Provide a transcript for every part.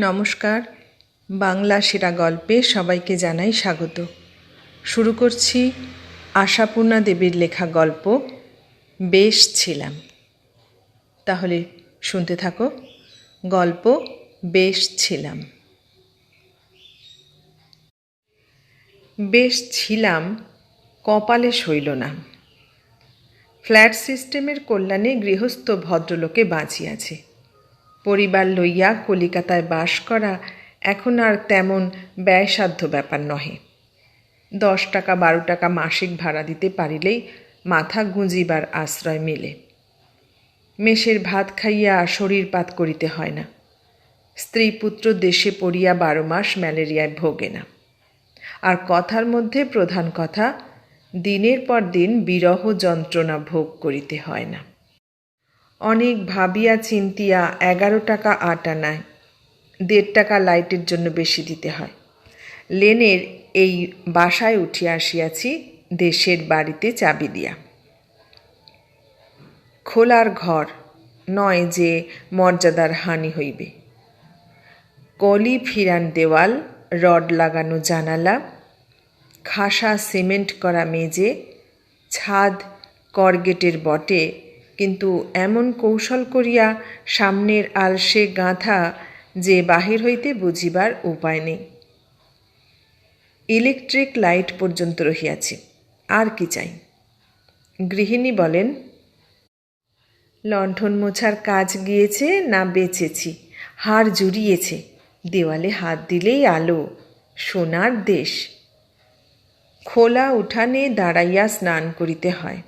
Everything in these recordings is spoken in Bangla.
নমস্কার। বাংলা সেরা গল্পে সবাইকে জানাই স্বাগত। শুরু করছি আশাপূর্ণা দেবীর লেখা গল্প, বেশ ছিলাম। তাহলে শুনতে থাকো, গল্প, বেশ ছিলাম। বেশ ছিলাম, কপালে সইল না। ফ্ল্যাট সিস্টেমের কল্যাণে গৃহস্থ ভদ্রলোকে বাঁচিয়াছে। পরিবার লইয়া কলিকাতায় বাস করা এখন আর তেমন ব্যয়সাধ্য ব্যাপার নহে। দশ টাকা, বারো টাকা মাসিক ভাড়া দিতে পারিলেই মাথা গুঁজিবার আশ্রয় মেলে। মেষের ভাত খাইয়া শরীর পাত করিতে হয় না। স্ত্রী পুত্র দেশে পড়িয়া বারো মাস ম্যালেরিয়ায় ভোগে না। আর কথার মধ্যে প্রধান কথা, দিনের পর দিন বিরহ যন্ত্রণা ভোগ করিতে হয় না। অনেক ভাবিয়া চিন্তিয়া এগারো টাকা আট আনায়। দেড় টাকা লাইটের জন্য বেশি দিতে হয়। লেনের এই বাসায় উঠিয়া আসিয়াছি দেশের বাড়িতে চাবি দিয়া। খোলার ঘর, নয় যে মর্যাদার হানি হইবে। কলি ফিরান দেওয়াল, রড লাগানো জানালা, খাসা সিমেন্ট করা মেজে ছাদ করগেটের বটে কিন্তু এমন কৌশল করিয়া সামনের আলসে গাঁথা যে বাহির হইতে বুঝিবার উপায় নেই। ইলেকট্রিক লাইট পর্যন্ত রহিয়াছে, আর কি চাই? গৃহিণী বলেন, লণ্ঠন মোছার কাজ গিয়েছে না বেঁচেছি হাড় জুড়িয়েছে, দেওয়ালে হাত দিলেই আলো, সোনার দেশ। খোলা উঠানে দাঁড়াইয়া স্নান করিতে হয়,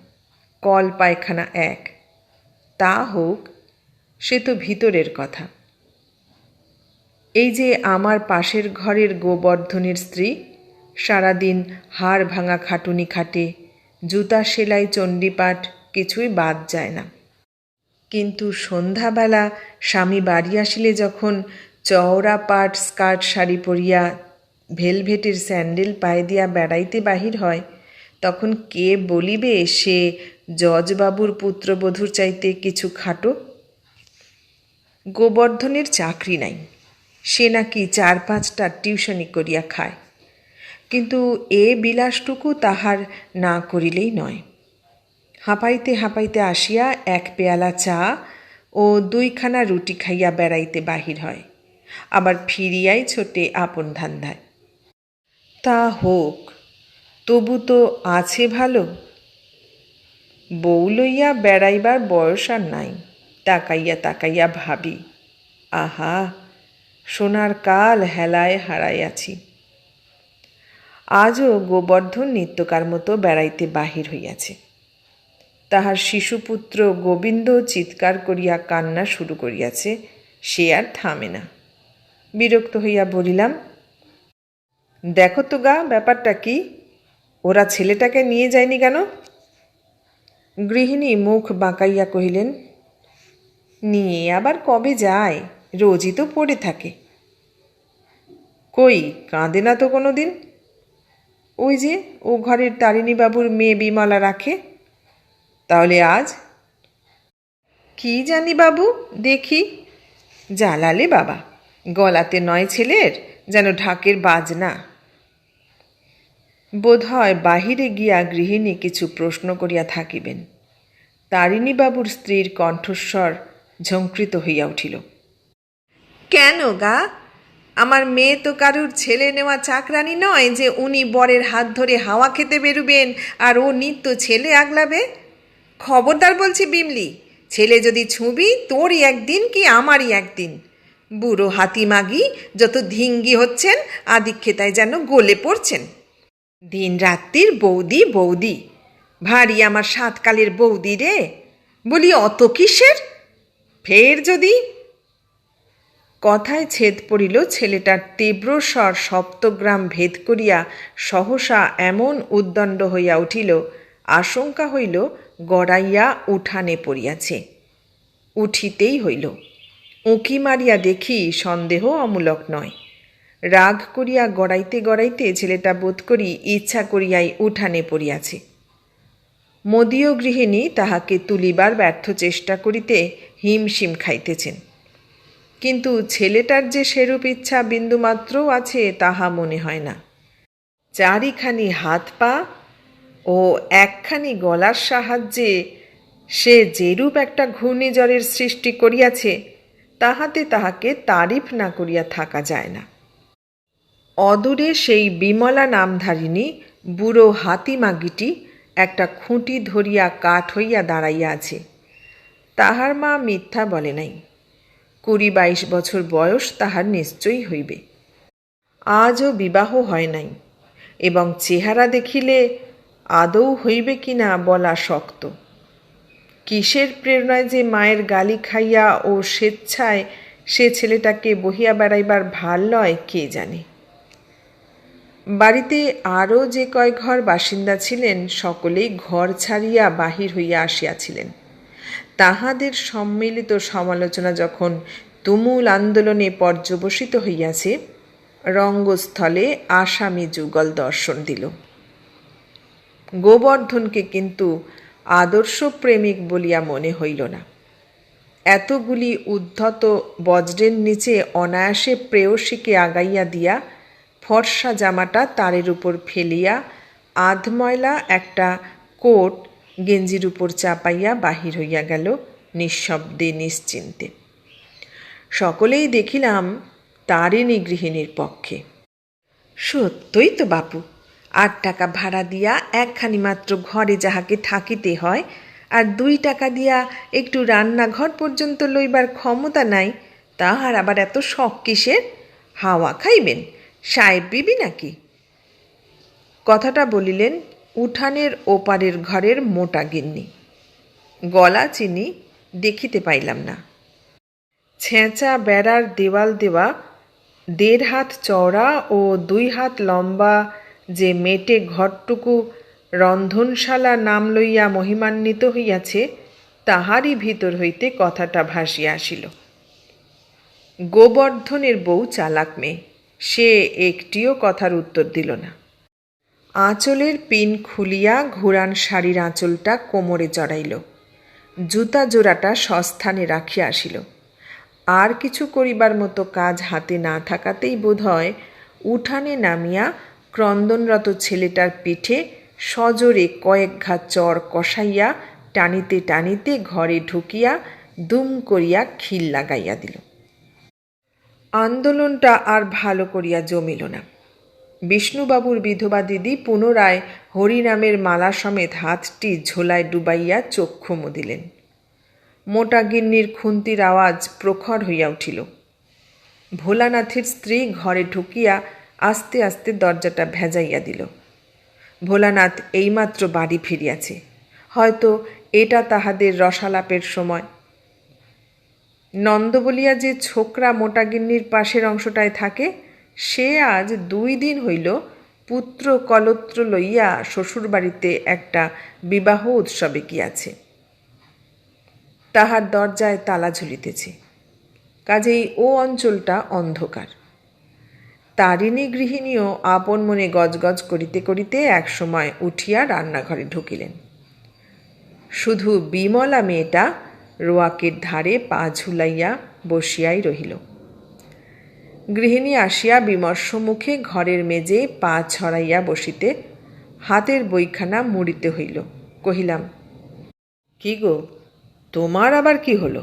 কল পায়খানা এক তা হোক, সে তো ভিতরের কথা। এই যে আমার পাশের ঘরের গোবর্ধনের স্ত্রী, সারাদিন হাড় ভাঙা খাটুনি খাটে, জুতা সেলাই চণ্ডীপাঠ কিছুই বাদ যায় না। কিন্তু সন্ধ্যাবেলা স্বামী বাড়ি আসিলে যখন চওড়া পাট স্কার্ট শাড়ি পরিয়া ভেলভেটের স্যান্ডেল পায়ে দিয়া বেড়াইতে বাহির হয়, তখন কে বলিবে সে জজবাবুর পুত্রবধূর চাইতে কিছু খাটো? গোবর্ধনের চাকরি নাই। সে নাকি চার পাঁচটা টিউশনি করিয়া খায়। কিন্তু এ বিলাসটুকু তাহার না করিলেই নয়। হাঁপাইতে হাঁপাইতে আসিয়া এক পেয়ালা চা ও দুইখানা রুটি খাইয়া বেড়াইতে বাহির হয়। আবার ফিরিয়াই ছোটে আপন ধান্ধায়। তা হোক, তবু তো আছে ভালো। বউ লইয়া বেড়াইবার বয়স আর নাই, তাকাইয়া তাকাইয়া ভাবি, আহা, সোনার কাল হেলায় হারাইয়াছি। আজও গোবর্ধন নিত্যকার মতো বেড়াইতে বাহির হইয়াছে। তাহার শিশুপুত্র গোবিন্দ চিৎকার করিয়া কান্না শুরু করিয়াছে, সে আর থামে না। বিরক্ত হইয়া বলিলাম, দেখো তো গা, ব্যাপারটা কি? ওরা ছেলেটাকে নিয়ে যায়নি কেন? গৃহিণী মুখ বাঁকাইয়া কহিলেন, নিয়ে আবার কবে যায়? রোজই তো পড়ে থাকে। কই, কাঁদে না তো কোনো দিন ওই যে, ও ঘরের তারিণীবাবুর মেয়ে বিমলা রাখে। তাহলে আজ? কি জানি বাবু, দেখি। জ্বালালে বাবা, গলাতে নয় ছেলের, যেন ঢাকের বাজনা। বোধ হয় বাহিরে গিয়া গৃহিণী কিছু প্রশ্ন করিয়া থাকিবেন। তারিণীবাবুর স্ত্রীর কণ্ঠস্বর ঝঙ্কৃত হইয়া উঠিল। কেন গা? আমার মেয়ে তো কারুর ছেলে নেওয়া চাকরানি নয় যে উনি বরের হাত ধরে হাওয়া খেতে বেরুবেন আর ও নিত্য ছেলে আগলাবে? খবরদার বলছি বিমলি, ছেলে যদি ছুবি, তোরই একদিন কি আমারই একদিন? বুড়ো হাতিমাগি যত ধিঙ্গি হচ্ছেন, আদিক্ষেতায় যেন গলে পড়ছেন। দিন রাত্রির বৌদি বৌদি, ভারী আমার সাতকালের বৌদি রে, বলি অত কিসের? ফের যদি? কথায় ছেদ পড়িল ছেলেটার তীব্র স্বর সপ্তগ্রাম ভেদ করিয়া সহসা এমন উদ্দণ্ড হইয়া উঠিল, আশঙ্কা হইল গড়াইয়া উঠানে পড়িয়াছে। উঠিতেই হইল। উঁকি মারিয়া দেখি সন্দেহ অমূলক নয়। রাগ করিয়া গড়াইতে গড়াইতে ছেলেটা বোধ করি ইচ্ছা করিয়াই উঠানে পড়িয়াছে। মদীয় গৃহিণী তাহাকে তুলিবার ব্যর্থ চেষ্টা করিতে হিমশিম খাইতেছেন। কিন্তু ছেলেটার যে সেরূপ ইচ্ছা বিন্দুমাত্রও আছে তাহা মনে হয় না। চারিখানি হাত পা ও একখানি গলার সাহায্যে সে যেরূপ একটা ঘূর্ণিঝড়ের সৃষ্টি করিয়াছে, তাহাতে তাহাকে তারিফ না করিয়া থাকা যায় না। অদূরে সেই বিমলা নামধারিণী বুড়ো হাতিমাগিটি একটা খুঁটি ধরিয়া কাঠ হইয়া দাঁড়াইয়া আছে। তাহার মা মিথ্যা বলে নাই। কুড়ি বাইশ বছর বয়স তাহার নিশ্চয়ই হইবে। আজও বিবাহ হয় নাই এবং চেহারা দেখিলে আদৌ হইবে কি না বলা শক্ত। কিসের প্রেরণায় যে মায়ের গালি খাইয়া ও স্বেচ্ছায় সে ছেলেটাকে বহিয়া বেড়াইবার ভালো লয় কে জানে। বাড়িতে আরও যে কয় ঘর বাসিন্দা ছিলেন, সকলেই ঘর ছাড়িয়া বাহির হইয়া আসিয়াছিলেন। তাহাদের সম্মিলিত সমালোচনা যখন তুমুল আন্দোলনে পর্যবসিত হইয়াছে, রঙ্গস্থলে আসামি যুগল দর্শন দিল। গোবর্ধনকে কিন্তু আদর্শ প্রেমিক বলিয়া মনে হইল না। এতগুলি উদ্ধত বজ্রের নিচে অনায়াসে প্রেয়সীকে আগাইয়া দিয়া ফর্সা জামাটা তারের উপর ফেলিয়া আধময়লা একটা কোট গেঞ্জির উপর চাপাইয়া বাহির হইয়া গেল নিঃশব্দে, নিশ্চিন্তে। সকলেই দেখিলাম তারিণী গৃহিণীর পক্ষে। সত্যই তো বাপু, আট টাকা ভাড়া দিয়া একখানি মাত্র ঘরে যাহাকে থাকিতে হয়, আর দুই টাকা দিয়া একটু রান্নাঘর পর্যন্ত লইবার ক্ষমতা নাই, তাহার আবার এত শখ কিসের? হাওয়া খাইবেন সাহেব বিবি নাকি? কথাটা বলিলেন উঠানের ওপারের ঘরের মোটা গিন্নি। গলা চিনি দেখিতে পাইলাম না। ছেঁচা বেড়ার দেওয়াল দেওয়া, দেড় হাত চওড়া ও দুই হাত লম্বা যে মেটে ঘরটুকু রন্ধনশালা নাম লইয়া মহিমান্বিত হইয়াছে, তাহারই ভিতর হইতে কথাটা ভাসিয়া আসিল। গোবর্ধনের বউ চালাক মেয়ে। সে একটিও কথার উত্তর দিল না। আঁচলের পিন খুলিয়া ঘুরান শাড়ির আঁচলটা কোমরে চড়াইল। জুতা জোড়াটা সস্থানে রাখিয়া আসিল। আর কিছু করিবার মতো কাজ হাতে না থাকাতেই বোধ হয় উঠানে নামিয়া ক্রন্দনরত ছেলেটার পিঠে সজোরে কয়েক ঘা চর কষাইয়া টানিতে টানিতে ঘরে ঢুকিয়া দুম করিয়া খিল লাগাইয়া দিল। আন্দোলনটা আর ভালো করিয়া জমিল না। বিষ্ণুবাবুর বিধবা দিদি পুনরায় হরিনামের মালা সমেত হাতটি ঝোলায় ডুবাইয়া চক্ষু মুদিলেন। মোটা গিন্নির খুন্তির আওয়াজ প্রখর হইয়া উঠিল। ভোলানাথের স্ত্রী ঘরে ঢুকিয়া আস্তে আস্তে দরজাটা ভেজাইয়া দিল। ভোলানাথ এইমাত্র বাড়ি ফিরিয়াছে। হয়তো এটা তাহাদের রসালাপের সময়। নন্দ বলিয়া যে ছোকরা মোটাগিন্নির পাশের অংশটায় থাকে, সে আজ দুই দিন হইল পুত্র কলত্র লইয়া শ্বশুরবাড়িতে একটা বিবাহ উৎসবে গিয়াছে। তাহার দরজায় তালা ঝুলিতেছে। কাজেই ও অঞ্চলটা অন্ধকার। তারিণী গৃহিণীও আপন মনে গজগজ করিতে করিতে একসময় উঠিয়া রান্নাঘরে ঢুকিলেন। শুধু বিমলা মেয়েটা রোয়াকের ধারে পা ঝুলাইয়া বসিয়াই রহিল। গৃহিণী আসিয়া বিমর্ষ মুখে ঘরের মেজে পা ছড়াইয়া বসিতে হাতের বইখানা মুড়িতে হইল, কহিলাম, কি গো, তোমার আবার কি হলো?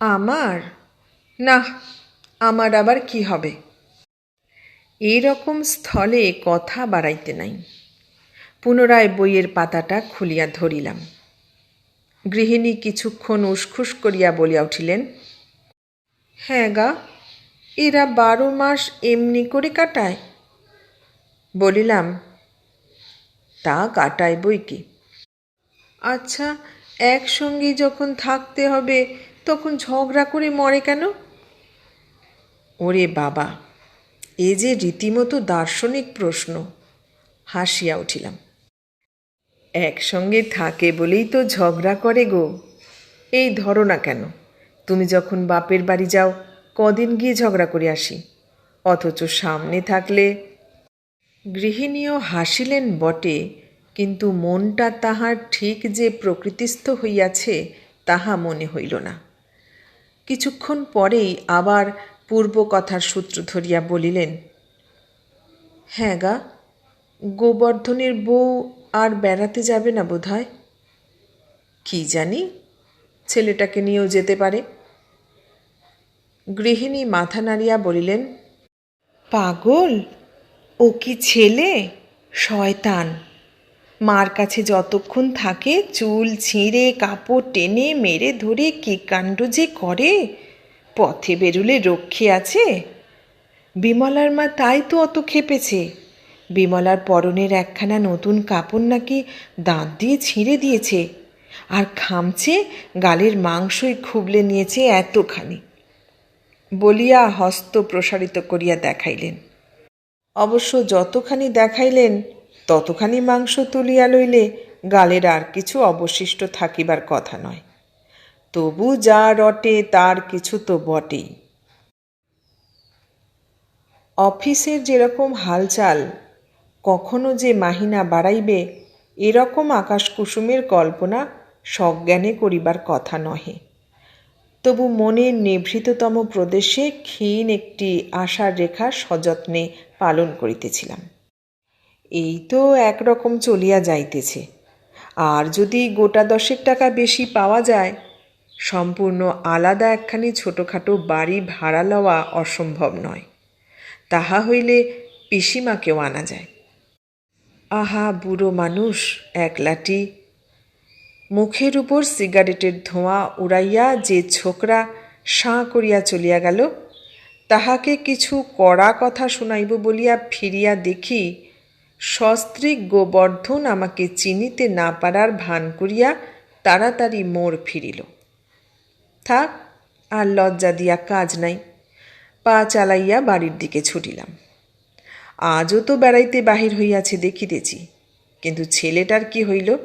আমার? না আমার আবার কি হবে? এই রকম স্থলে কথা বাড়াইতে নাই। পুনরায় বইয়ের পাতাটা খুলিয়া ধরিলাম। গৃহিণী কিছুক্ষণ উসখুস করিয়া বলিয়া উঠিলেন হ্যাঁ গা, এরা বারো মাস এমনি করে কাটায়? বলিলাম, তা কাটায় বই কি? আচ্ছা একসঙ্গে যখন থাকতে হবে, তখন ঝগড়া করে মরে কেন? ওরে বাবা, এ যে রীতিমতো দার্শনিক প্রশ্ন, হাসিয়া উঠিলাম। একসঙ্গে থাকে বলেই তো ঝগড়া করে গো। এই ধরো না কেন, তুমি যখন বাপের বাড়ি যাও, কদিন গিয়ে ঝগড়া করে আসি। অথচ সামনে থাকলে গৃহিণীও হাসিলেন বটে, কিন্তু মনটা তাহার ঠিক যে প্রকৃতিস্থ হইয়াছে তাহা মনে হইল না। কিছুক্ষণ পরেই আবার পূর্ব কথার সূত্র ধরিয়া বলিলেন হ্যাঁ গা, গোবর্ধনের বউ আর বেড়াতে যাবে না বোধ হয় কী জানি, ছেলেটাকে নিয়েও যেতে পারে। গৃহিণী মাথা নাড়িয়া বলিলেন, পাগল, ও কি ছেলে? শয়তান। মার কাছে যতক্ষণ থাকে চুল ছিঁড়ে, কাপড় টেনে, মেরে ধরে কি কাণ্ড যে করে? পথে বেরুলে রক্ষী আছে? বিমলার মা তাই তো অত খেপেছে বিমলার পরনের একখানা নতুন কাপড় নাকি দাঁত দিয়ে ছিঁড়ে দিয়েছে। আর খামছে গালের মাংসই খুবলে নিয়েছে এতখানি। বলিয়া হস্ত প্রসারিত করিয়া দেখাইলেন। অবশ্য যতখানি দেখাইলেন, ততখানি মাংস তুলিয়া লইলে গালের আর কিছু অবশিষ্ট থাকিবার কথা নয়। তবু যা রটে তার কিছু তো বটেই। অফিসের যেরকম হালচাল কখনো যে মাহিনা বাড়াইবে, এরকম আকাশ কুসুমের কল্পনা সজ্ঞানে করিবার কথা নহে। তবু মনের নিভৃততম প্রদেশে ক্ষীণ একটি আশার রেখা সযত্নে পালন করিতেছিলাম। এই তো একরকম চলিয়া যাইতেছে। আর যদি গোটা দশেক টাকা বেশি পাওয়া যায়, সম্পূর্ণ আলাদা একখানি ছোটোখাটো বাড়ি ভাড়া লওয়া অসম্ভব নয়। তাহা হইলে পিসিমাকেও আনা যায়। আহা বুড়ো মানুষ একলাটি মুখের উপর সিগারেটের ধোঁয়া উড়াইয়া যে ছোকরা সাঁ করিয়া চলিয়া গেল, তাহাকে কিছু কড়া কথা শুনাইব বলিয়া ফিরিয়া দেখি সস্ত্রীক গোবর্ধন আমাকে চিনিতে না পারার ভান করিয়া তাড়াতাড়ি মোড় ফিরিল। থাক, আর লজ্জা দিয়া কাজ নাই, পা চালাইয়া বাড়ির দিকে ছুটিলাম। আজও তো বেড়াইতে বাহির হইয়াছে, দেখিতেছি। কিন্তু ছেলেটার কি হইল?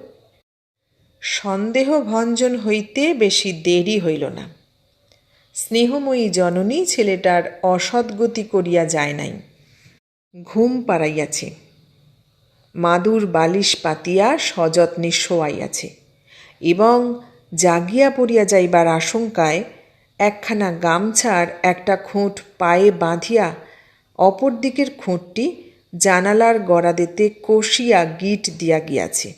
সন্দেহ ভঞ্জন হইতে বেশি দেরি হইল না। স্নেহময়ী জননী ছেলেটার অসৎগতি করিয়া যায় নাই। ঘুম পাড়াইয়াছে। মাদুর বালিশ পাতিয়া সযত্নে শোয়াইয়াছে এবং জাগিয়া পড়িয়া যাইবার আশঙ্কায় একখানা গামছার একটা খুঁট পায়ে বাঁধিয়া অপর দিকের খুঁটটি জানালার গড়াদেতে কষিয়া গিট দিয়া গিয়াছে।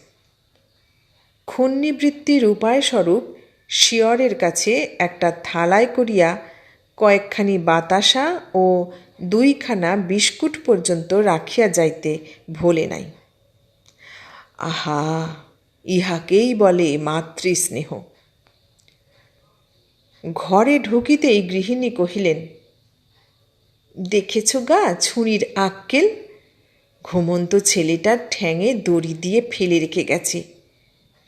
খন্নিবৃত্তির উপায়স্বরূপ শিয়রের কাছে একটা থালায় করিয়া কয়েকখানি বাতাসা ও দুইখানা বিস্কুট পর্যন্ত রাখিয়া যাইতে ভোলে নাই। আহা, ইহাকেই বলে মাতৃস্নেহ। ঘরে ঢুকিতেই গৃহিণী কহিলেন দেখেছ গা, ছুরির আক্কেল? ঘুমন্ত ছেলেটার ঠ্যাঙে দড়ি দিয়ে ফেলে রেখে গেছে।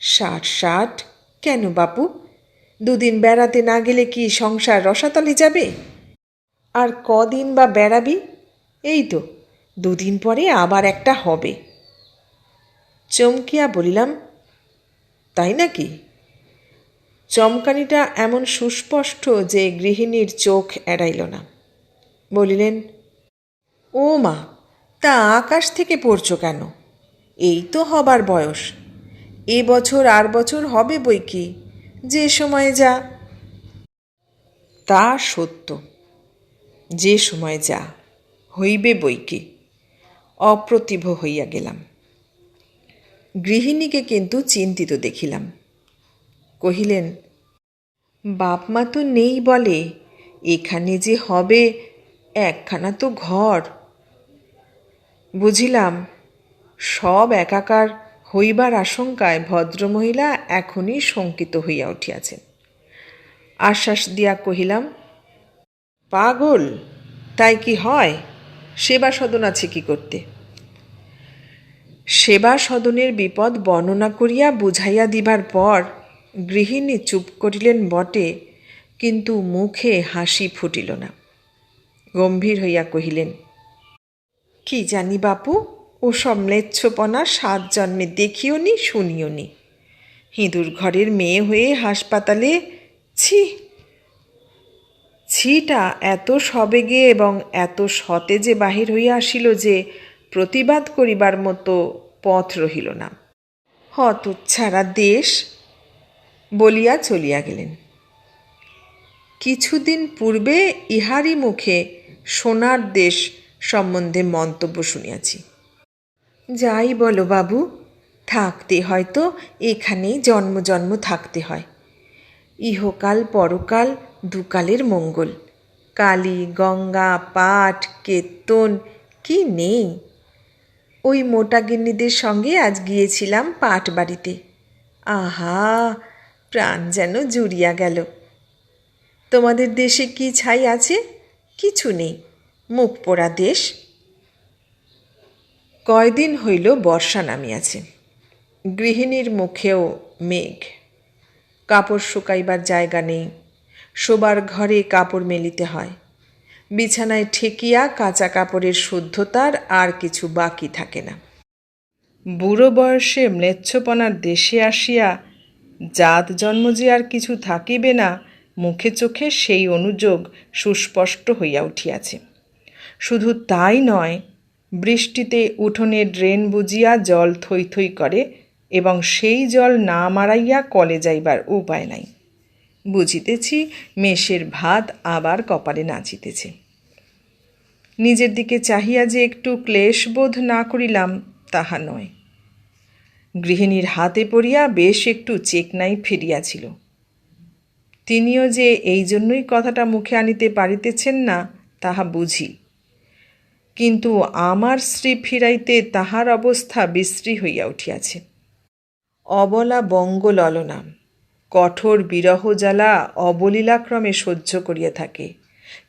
ষাট ষাট? কেন বাপু? দুদিন বেড়াতে না গেলে কি সংসার রসাতলে যাবে? আর কদিন বা বেড়াবি? এই তো, দুদিন পরে আবার একটা হবে। চমকিয়া বলিলাম, তাই নাকি? চমকানিটা এমন সুস্পষ্ট যে গৃহিণীর চোখ এড়াইল না। বলিলেন ও মা তা আকাশ থেকে পড়ছ কেন? এই তো হবার বয়স। এ বছর আর বছর হবে বই কি? যে সময় যা। তা সত্য। যে সময় যা, হইবে বই কি। অপ্রতিভ হইয়া গেলাম। গৃহিণীকে কিন্তু চিন্তিত দেখিলাম। কহিলেন, বাপ মা তো নেই বলে, এখানে যে হবে একখানা তো ঘর। বুঝিলাম, সব একাকার হইবার আশঙ্কায় ভদ্রমহিলা এখনই শঙ্কিত হইয়া উঠিয়াছেন। আশ্বাস দিয়া কহিলাম, পাগল, তাই কি হয়? সেবা সদন আছে কি করতে? সেবা সদনের বিপদ বর্ণনা করিয়া বুঝাইয়া দিবার পর গৃহিণী চুপ করিলেন বটে, কিন্তু মুখে হাসি ফুটিল না। গম্ভীর হইয়া কহিলেন, কি জানি বাপু, ও সব ম্লেচ্ছপনা সাত জন্মে দেখিও নি শুনিও নি হিঁদুর ঘরের মেয়ে হয়ে হাসপাতালে, ছি, ছিটা এত সবেগে এবং এত সতেজে বাহির হইয়া আসিল যে প্রতিবাদ করিবার মতো পথ রহিল না। হতচ্ছাড়া দেশ বলিয়া চলিয়া গেলেন। কিছুদিন পূর্বে ইহারই মুখে সোনার দেশ সম্বন্ধে মন্তব্য শুনিয়াছি। যাই বলো বাবু, থাকতে হয়তো এখানেই জন্ম জন্ম থাকতে হয়। ইহকাল পরকাল দুকালের মঙ্গল। কালী, গঙ্গা পাঠ কেত্তন কি নেই? ওই মোটা গিন্নিদের সঙ্গে আজ গিয়েছিলাম পাট বাড়িতে। আহা, প্রাণ যেন জুড়িয়া গেল। তোমাদের দেশে কি ছাই আছে? কিছু নেই, মুখ পোড়া দেশ। কয়দিন হইল বর্ষা নামিয়াছে। গৃহিণীর মুখেও মেঘ। কাপড় শুকাইবার জায়গা নেই, শোবার ঘরে কাপড় মেলিতে হয়। বিছানায় ঠেকিয়া কাঁচা কাপড়ের শুদ্ধতার আর কিছু বাকি থাকে না। বুড়ো বয়সে ম্লেচ্ছপনার দেশে আসিয়া জাত জন্ম যে আর কিছু থাকিবে না মুখে চোখে সেই অনুযোগ সুস্পষ্ট হইয়া উঠিয়াছে। শুধু তাই নয়, বৃষ্টিতে উঠোনে ড্রেন বুজিয়া জল থই থই করে এবং সেই জল না মারাইয়া কলে যাইবার উপায় নাই। বুঝিতেছি, মেষের ভাত আবার কপালে নাচিতেছে নিজের দিকে চাহিয়া যে একটু ক্লেশবোধ না করিলাম, তাহা নয়। গৃহিণীর হাতে পড়িয়া বেশ একটু চেকনাই ফিরিয়াছিল। তিনিও যে এই জন্যই কথাটা মুখে আনিতে পারিতেছেন না, তাহা বুঝি। কিন্তু আমার শ্রী ফিরাইতে তাহার অবস্থা বিশ্রী হইয়া উঠিয়াছে। অবলা বঙ্গ ললনা কঠোর বিরহ জ্বালা অবলীলাক্রমে সহ্য করিয়া থাকে,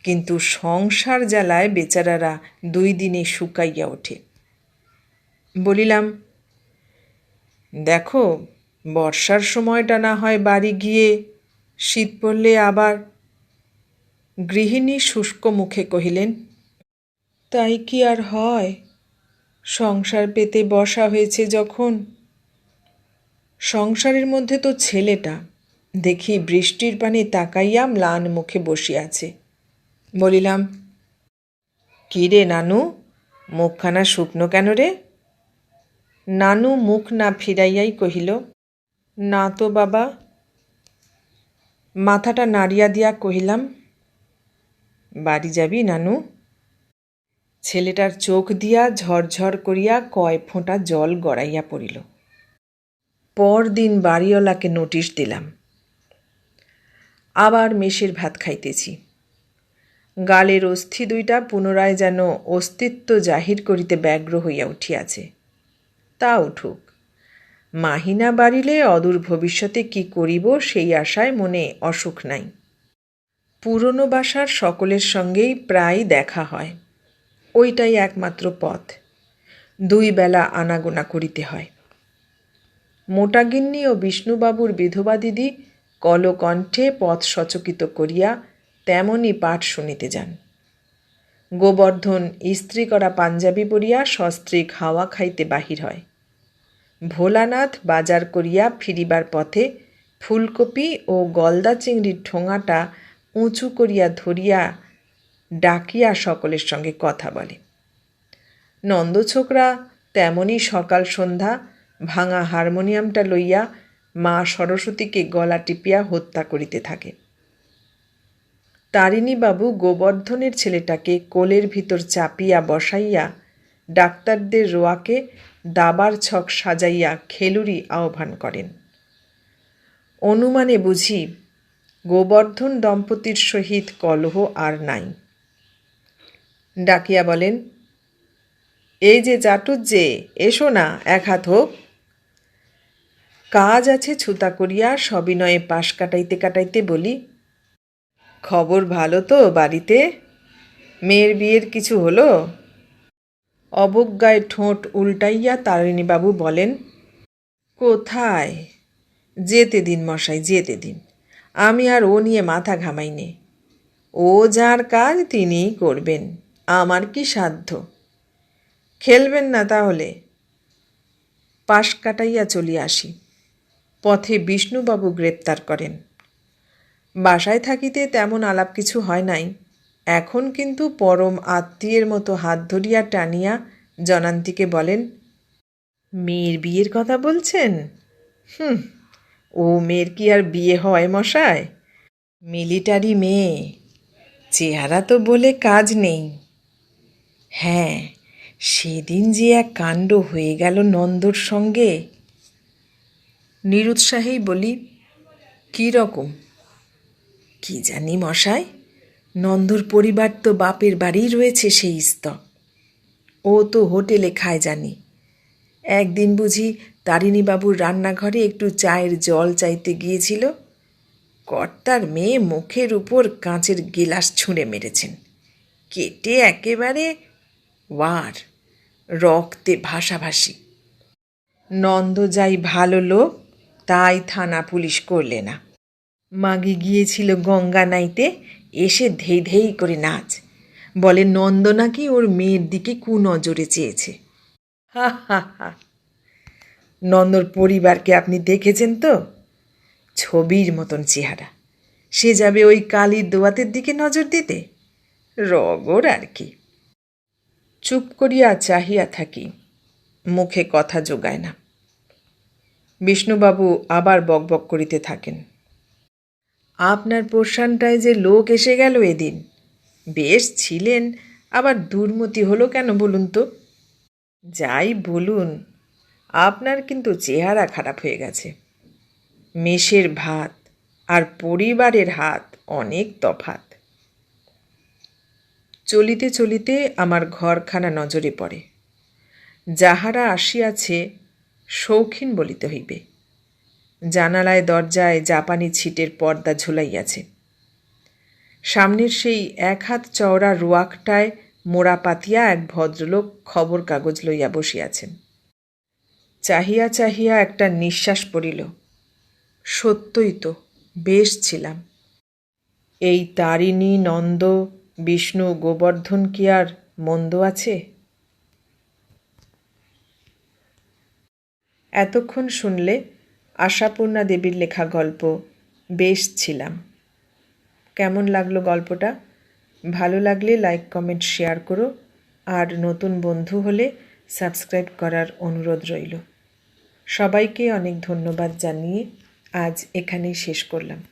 কিন্তু সংসার জ্বালায় বেচারারা দুই দিনে শুকাইয়া ওঠে। বলিলাম, দেখো, বর্ষার সময়টা না হয় বাড়ি গিয়ে শীত পড়লে আবার গৃহিণী শুষ্ক মুখে কহিলেন, তাই কি আর হয়? সংসার পেতে বসা হয়েছে যখন। সংসারের মধ্যে তো ছেলেটা। দেখি বৃষ্টির পানি তাকাইয়া ম্লান মুখে বসিয়াছে বলিলাম, কি রে নানু? মুখখানা শুকনো কেন রে? নানু মুখ না ফিরাইয়াই কহিল, না তো বাবা মাথাটা নাড়িয়া দিয়া কহিলাম, বাড়ি যাবি নানু? ছেলেটার চোখ দিয়া ঝরঝর করিয়া কয় ফোঁটা জল গড়াইয়া পড়িল। পরদিন বাড়িওয়ালাকে নোটিশ দিলাম, আবার মেষের ভাত খাইতেছি। গালের অস্থি দুইটা পুনরায় যেন অস্তিত্ব জাহির করিতে ব্যগ্র হইয়া উঠিয়াছে। তা উঠুক। মাহিনা বাড়িলে অদূর ভবিষ্যতে কি করিব সেই আশায় মনে অসুখ নাই। পুরনো বাসার সকলের সঙ্গেই প্রায় দেখা হয়। ওইটাই একমাত্র পথ। দুই বেলা আনাগোনা করিতে হয়। মোটাগিন্নি ও বিষ্ণুবাবুর বিধবা দিদি কলকণ্ঠে পথ সচকিত করিয়া তেমনই পাঠ শুনিতে যান। গোবর্ধন ইস্ত্রি করা পাঞ্জাবি পরিয়া সস্ত্রী খাওয়া খাইতে বাহির হয়। ভোলানাথ বাজার করিয়া ফিরিবার পথে ফুলকপি ও গলদা চিংড়ির ঠোঙাটা উঁচু করিয়া ধরিয়া ডাকিয়া সকলের সঙ্গে কথা বলে। নন্দছোকরা তেমনই সকাল সন্ধ্যা ভাঙা হারমোনিয়ামটা লইয়া মা সরস্বতীকে গলা টিপিয়া হত্যা করিতে থাকে। তারিণীবাবু গোবর্ধনের ছেলেটাকে কোলের ভিতর চাপিয়া বসাইয়া ডাক্তারদের রোয়াকে দাবার ছক সাজাইয়া খেলুরি আহ্বান করেন। অনুমানে বুঝি, গোবর্ধন দম্পতির সহিত কলহ আর নাই। ডাকিয়া বলেন, এই যে চাটুজ্জে এসো না, এক হাত হোক। কাজ আছে ছুতা করিয়া সবিনয়ে পাশ কাটাইতে কাটাইতে বলি, খবর ভালো তো বাড়িতে? মেয়ের বিয়ের কিছু হলো? অবজ্ঞায় ঠোঁট উল্টাইয়া তারিণীবাবু বলেন, কোথায়? যেতে দিন মশাই, যেতে দিন। আমি আর ও নিয়ে মাথা ঘামাইনে ও যার কাজ তিনিই করবেন, আমার কি সাধ্য? খেলবেন না তাহলে। পাশ কাটাইয়া চলিয়া আসি। পথে বিষ্ণুবাবু গ্রেপ্তার করেন। বাসায় থাকিতে তেমন আলাপ কিছু হয় নাই। এখন কিন্তু পরম আত্মীয়ের মতো হাত ধরিয়া টানিয়া জনান্তিকে বলেন, মেয়ের বিয়ের কথা বলছেন? হুম, ও মেয়ের কি আর বিয়ে হয় মশায় মিলিটারি মেয়ে, চেহারা তো বলে কাজ নেই। হ্যাঁ সেদিন যে এক কাণ্ড হয়ে গেল নন্দর সঙ্গে। নিরুৎসাহেই বলি, কী রকম? কি জানি মশাই? নন্দর পরিবার তো বাপের বাড়িই রয়েছে সেই স্তর ও তো হোটেলে খায় জানি। একদিন বুঝি তারিণীবাবুর রান্নাঘরে একটু চায়ের জল চাইতে গিয়েছিল। কর্তার মেয়ে মুখের উপর কাঁচের গিলাস ছুঁড়ে মেরেছেন। কেটে একেবারে ওয়ার, রক্তে ভাসাভাসি। নন্দ যাই ভালো লোক, তাই থানা পুলিশ করলে না। মাগি গিয়েছিল গঙ্গা নাইতে এসে ধেই ধেই করে নাচ। বলে নন্দ নাকি ওর মেয়ের দিকে কু নজরে চেয়েছে। হা হা হা। নন্দর পরিবারকে আপনি দেখেছেন তো? ছবির মতন চেহারা। সে যাবে ওই কালির দোয়াতের দিকে নজর দিতে? রগর আর কি। চুপ করিয়া চাহিয়া থাকি, মুখে কথা যোগায় না। বিষ্ণুবাবু আবার বকবক করিতে থাকেন। আপনার প্রশানটায় যে লোক এসে গেল এদিন। বেশ ছিলেন, আবার দুর্মতি হলো কেন বলুন তো? যাই বলুন, আপনার কিন্তু চেহারা খারাপ হয়ে গেছে। মেষের ভাত আর পরিবারের হাত অনেক তফাত। চলিতে চলিতে আমার ঘরখানা নজরে পড়ে। যাহারা আসিয়াছে, শৌখিন বলিতে হইবে। জানালায় দরজায় জাপানি ছিটের পর্দা ঝুলাইয়াছে। সামনের সেই এক হাত চওড়া রোয়াকটায় মোড়া পাতিয়া এক ভদ্রলোক খবর কাগজ লইয়া বসিয়াছেন। চাহিয়া চাহিয়া একটা নিঃশ্বাস পড়িল। সত্যই তো, বেশ ছিলাম। এই তারিণী, নন্দ, বিষ্ণু, গোবর্ধন কি আর মন্দ আছে? এতক্ষণ শুনলে আশাপূর্ণা দেবীর লেখা গল্প, বেশ ছিলাম। কেমন লাগল গল্পটা? ভালো লাগলে লাইক, কমেন্ট, শেয়ার করো। আর নতুন বন্ধু হলে সাবস্ক্রাইব করার অনুরোধ রইল। সবাইকে অনেক ধন্যবাদ জানিয়ে আজ এখানেই শেষ করলাম।